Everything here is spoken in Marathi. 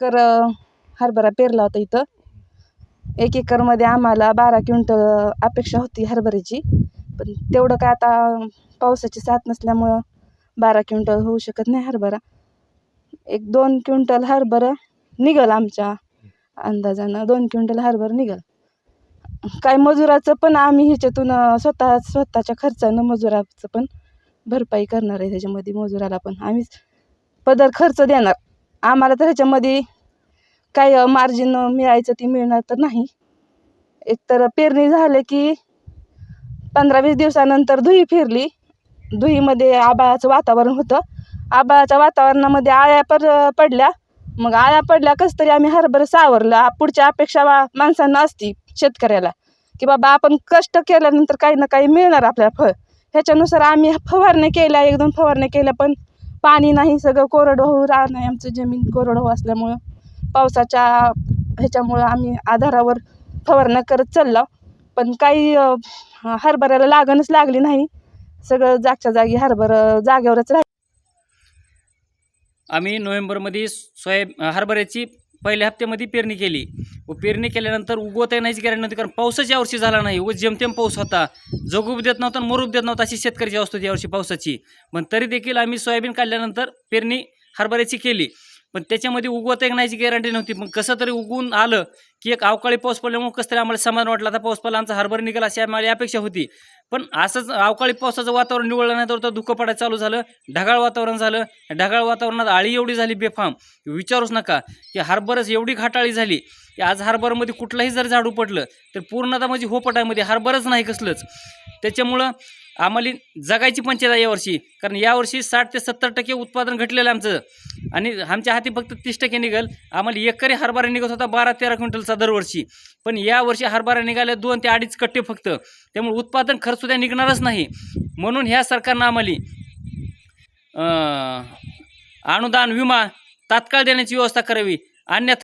एकर हरभरा पेरला होता इथं. एक एकरमध्ये आम्हाला बारा क्विंटल अपेक्षा होती हरभऱ्याची. पण तेवढं काय आता पावसाची साथ नसल्यामुळं बारा क्विंटल होऊ शकत नाही हरभरा. एक दोन क्विंटल हरभरा निघल आमच्या अंदाजानं. दोन क्विंटल हरभरा निघल. काय मजुराचं पण आम्ही ह्याच्यातून स्वतः स्वतःच्या खर्चानं मजुराचं पण भरपाई करणार आहे. त्याच्यामध्ये मजुराला पण आम्ही पदर खर्च देणार. आम्हाला तर ह्याच्यामध्ये काय मार्जिन मिळायचं ती मिळणार तर नाही. एकतर पेरणी झालं की पंधरा वीस दिवसानंतर धुई फिरली. धुईमध्ये आबाळाचं वातावरण होतं. आबाळाच्या वातावरणामध्ये आळ्या पर पडल्या. मग आळ्या पडल्या कसं तरी आम्ही हरभरं सावरलं. पुढच्या अपेक्षा माणसांना असती शेतकऱ्याला. की बाबा आपण कष्ट केल्यानंतर काही ना काही मिळणार आपल्याला फळ. ह्याच्यानुसार आम्ही फवारण्या केल्या एक दोन फवारण्या केल्या पण पाणी नाही सगळं कोरडवाहू राहणं आहे आमचं जमीन कोरडवाहू असल्यामुळं. पावसाच्या ह्याच्यामुळं आम्ही आधारावर फवारण्या करत चाललो. पण काही हरभऱ्याला लागणच लागली नाही. सगळं जागच्या जागी हरभरं जागेवरच राहिलं आम्ही नोव्हेंबरमध्ये सोयाब हरभऱ्याची पहिल्या हप्त्यामध्ये पेरणी केली. व पेरणी केल्यानंतर उगवता येण्याची गॅरंटी नव्हती कारण पावसाच यावर्षी झाला नाही. व जेमतेम पाऊस होता. जगूब देत नव्हता आणि मरूब देत नव्हता अशी शेतकऱ्याची अवस्था होती यावर्षी पावसाची. पण तरी देखील आम्ही सोयाबीन काढल्यानंतर पेरणी हरभऱ्याची केली. पण त्याच्यामध्ये उगवता नाहीची गॅरंटी नव्हती. पण कसं तरी उगवून आलं की एक अवकाळी पाऊस पडल्यामुळे कसं तरी आम्हाला समाधान वाटलं. आता पाऊस पडला आमचा हरभर निघाला अशी आम्हाला अपेक्षा होती. पण असंच अवकाळी पावसाचं वातावरण निवडलं नाही तर धुकं पडायला चालू झालं ढगाळ वातावरण झालं. ढगाळ वातावरणात आळी एवढी झाली बेफाम. विचारूच नका की हरभरच एवढी घाटाळी झाली की आज हरभरमध्ये कुठलंही जर झाडू पडलं तर पूर्णतः म्हणजे होपटामध्ये हरभरच नाही कसलंच. त्याच्यामुळं आम्हाला जगायची पंचायत आहे यावर्षी कारण यावर्षी साठ ते सत्तर टक्के उत्पादन घटलेलं आमचं. आणि आमच्या हाती फक्त तीस टक्के निघाल. आम्हाला एकरी हरभरा निघत होता बारा तेरा क्विंटलचा दरवर्षी. पण यावर्षी हरभरा निघाल्या दोन ते अडीच कट्टे फक्त. त्यामुळे उत्पादन खर्च सुद्धा निघणारच नाही. म्हणून ह्या सरकारनं आम्हाला अनुदान विमा तात्काळ देण्याची व्यवस्था करावी. अन्यथा